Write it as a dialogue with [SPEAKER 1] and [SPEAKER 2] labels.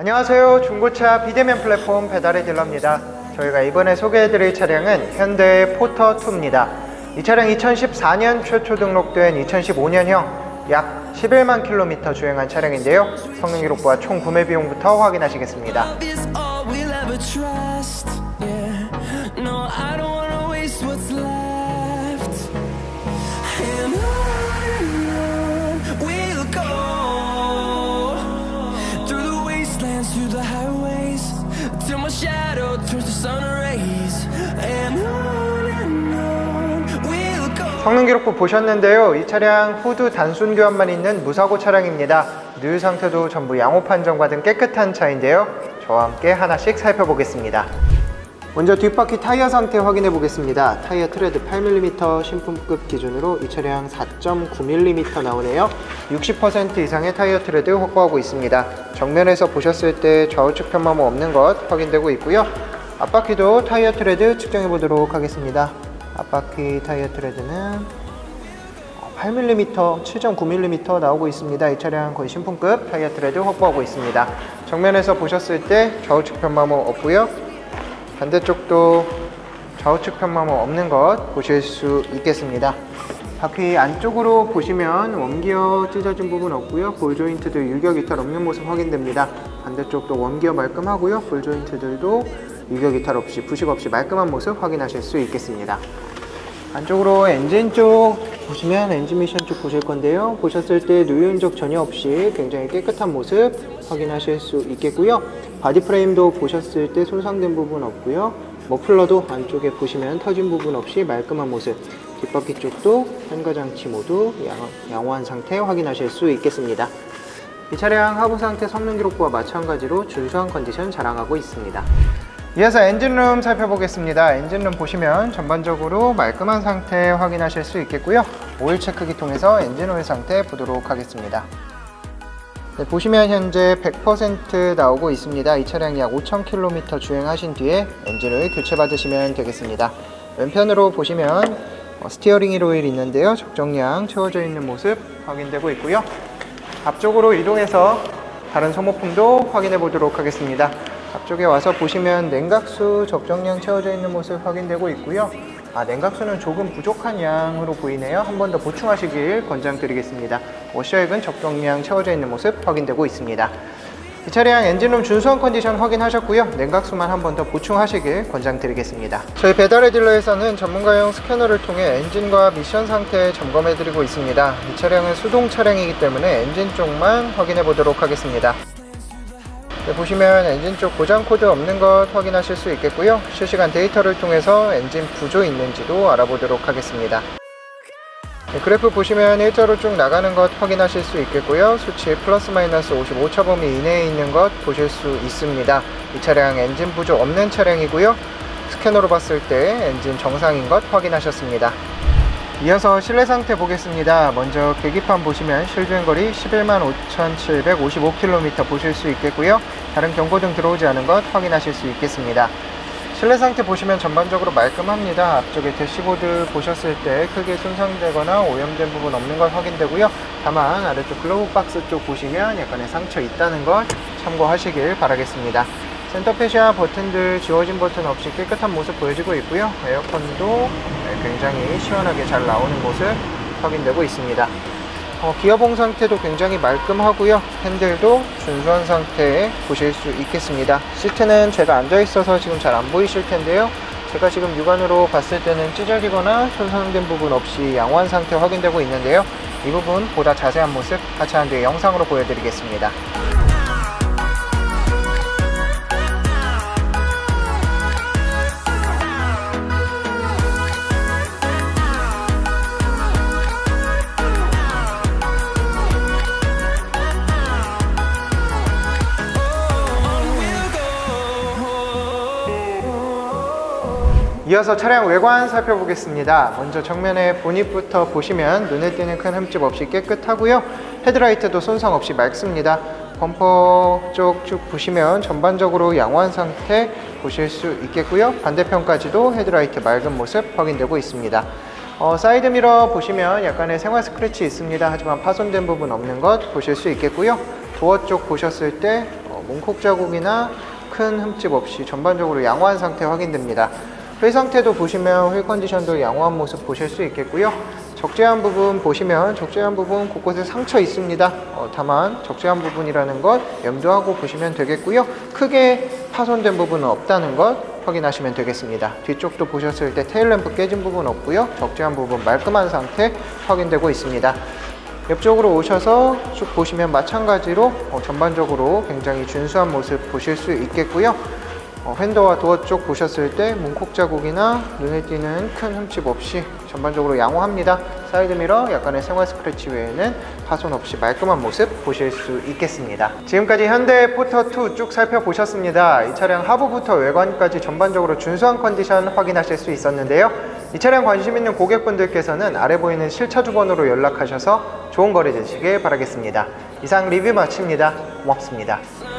[SPEAKER 1] 안녕하세요. 중고차 비대면 플랫폼 배달의 딜러입니다. 저희가 이번에 소개해드릴 차량은 현대 포터2입니다. 이 차량 2014년 최초 등록된 2015년형 약 11만 킬로미터 주행한 차량인데요. 성능 기록부와 총 구매 비용부터 확인하시겠습니다. 성능 기록부 보셨는데요. 이 차량 후드 단순 교환만 있는 무사고 차량입니다. 누유 상태도 전부 양호 판정받은 깨끗한 차인데요. 저와 함께 하나씩 살펴보겠습니다. 먼저 뒷바퀴 타이어 상태 확인해 보겠습니다. 타이어 트레드 8mm 신품급 기준으로 이 차량 4.9mm 나오네요. 60% 이상의 타이어 트레드 확보하고 있습니다. 정면에서 보셨을 때 좌우측 편마모 없는 것 확인되고 있고요. 앞바퀴도 타이어 트레드 측정해 보도록 하겠습니다. 앞바퀴 타이어 트레드는 8mm, 7.9mm 나오고 있습니다. 이 차량 거의 신품급 타이어 트레드 확보하고 있습니다. 정면에서 보셨을 때 좌우측 편마모 없고요. 반대쪽도 좌우측 편마모 없는 것 보실 수 있겠습니다. 바퀴 안쪽으로 보시면 원기어 찢어진 부분 없고요. 볼 조인트도 유격 이탈 없는 모습 확인됩니다. 반대쪽도 원기어 말끔하고요. 볼 조인트들도 유격 이탈 없이 부식 없이 말끔한 모습 확인하실 수 있겠습니다. 안쪽으로 엔진 쪽 보시면 엔진 미션 쪽 보실 건데요. 보셨을 때 누유 흔적 전혀 없이 굉장히 깨끗한 모습 확인하실 수 있겠고요. 바디 프레임도 보셨을 때 손상된 부분 없고요. 머플러도 안쪽에 보시면 터진 부분 없이 말끔한 모습. 뒷바퀴 쪽도 현가 장치 모두 양, 양호한 상태 확인하실 수 있겠습니다. 이 차량 하부 상태 성능 기록부와 마찬가지로 준수한 컨디션 자랑하고 있습니다. 이어서 엔진룸 살펴보겠습니다. 엔진룸 보시면 전반적으로 말끔한 상태 확인하실 수 있겠고요. 오일 체크기 통해서 엔진 오일 상태 보도록 하겠습니다. 네, 보시면 현재 100% 나오고 있습니다. 이 차량이 약 5,000km 주행하신 뒤에 엔진을 교체 받으시면 되겠습니다. 왼편으로 보시면 어, 스티어링 휠 오일 있는데요. 적정량 채워져 있는 모습 확인되고 있고요. 앞쪽으로 이동해서 다른 소모품도 확인해 보도록 하겠습니다. 앞쪽에 와서 보시면 냉각수 적정량 채워져 있는 모습 확인되고 있고요. 아, 냉각수는 조금 부족한 양으로 보이네요. 한 번 더 보충하시길 권장드리겠습니다. 워셔액은 적정량 채워져 있는 모습 확인되고 있습니다. 이 차량 엔진룸 준수한 컨디션 확인하셨고요. 냉각수만 한 번 더 보충하시길 권장드리겠습니다. 저희 배달의 딜러에서는 전문가용 스캐너를 통해 엔진과 미션 상태 점검해드리고 있습니다. 이 차량은 수동 차량이기 때문에 엔진 쪽만 확인해 보도록 하겠습니다. 네, 보시면 엔진 쪽 고장 코드 없는 것 확인하실 수 있겠고요. 실시간 데이터를 통해서 엔진 부조 있는지도 알아보도록 하겠습니다. 네, 그래프 보시면 일자로 쭉 나가는 것 확인하실 수 있겠고요. 수치 플러스 마이너스 55차 범위 이내에 있는 것 보실 수 있습니다. 이 차량 엔진 부조 없는 차량이고요. 스캐너로 봤을 때 엔진 정상인 것 확인하셨습니다. 이어서 실내 상태 보겠습니다. 먼저 계기판 보시면 실주행거리 11만 5,755km 보실 수 있겠고요. 다른 경고 등 들어오지 않은 것 확인하실 수 있겠습니다. 실내 상태 보시면 전반적으로 말끔합니다. 앞쪽에 대시보드 보셨을 때 크게 손상되거나 오염된 부분 없는 것 확인되고요. 다만 아래쪽 글로브 박스 쪽 보시면 약간의 상처 있다는 것 참고하시길 바라겠습니다. 센터 페시아 버튼들 지워진 버튼 없이 깨끗한 모습 보여지고 있고요. 에어컨도 네, 굉장히 시원하게 잘 나오는 모습 확인되고 있습니다. 어, 기어봉 상태도 굉장히 말끔하고요. 핸들도 준수한 상태에 보실 수 있겠습니다. 시트는 제가 앉아 있어서 지금 잘 안 보이실 텐데요. 제가 지금 육안으로 봤을 때는 찢어지거나 손상된 부분 없이 양호한 상태 확인되고 있는데요. 이 부분 보다 자세한 모습 하차한 뒤에 영상으로 보여드리겠습니다. 이어서 차량 외관 살펴보겠습니다. 먼저 정면에 보닛부터 보시면 눈에 띄는 큰 흠집 없이 깨끗하고요. 헤드라이트도 손상 없이 맑습니다. 범퍼 쪽 쭉 보시면 전반적으로 양호한 상태 보실 수 있겠고요. 반대편까지도 헤드라이트 맑은 모습 확인되고 있습니다. 어, 사이드 미러 보시면 약간의 생활 스크래치 있습니다. 하지만 파손된 부분 없는 것 보실 수 있겠고요. 도어 쪽 보셨을 때 어, 어, 문콕 자국이나 큰 흠집 없이 전반적으로 양호한 상태 확인됩니다. 휠 상태도 보시면 휠 컨디션도 양호한 모습 보실 수 있겠고요. 적재한 부분 보시면 적재한 부분 곳곳에 상처 있습니다. 어, 다만 적재한 부분이라는 것 염두하고 보시면 되겠고요. 크게 파손된 부분은 없다는 것 확인하시면 되겠습니다. 뒤쪽도 보셨을 때 테일램프 깨진 부분 없고요. 적재한 부분 말끔한 상태 확인되고 있습니다. 옆쪽으로 오셔서 쭉 보시면 마찬가지로 어, 전반적으로 굉장히 준수한 모습 보실 수 있겠고요. 어, 핸더와 도어 쪽 보셨을 때 문콕 자국이나 눈에 띄는 큰 흠집 없이 전반적으로 양호합니다. 사이드 미러 약간의 생활 스크래치 외에는 파손 없이 말끔한 모습 보실 수 있겠습니다. 지금까지 현대 포터2 쭉 살펴보셨습니다. 이 차량 하부부터 외관까지 전반적으로 준수한 컨디션 확인하실 수 있었는데요. 이 차량 관심 있는 고객분들께서는 아래 보이는 실차 주 번호로 연락하셔서 좋은 거래 되시길 바라겠습니다. 이상 리뷰 마칩니다. 고맙습니다.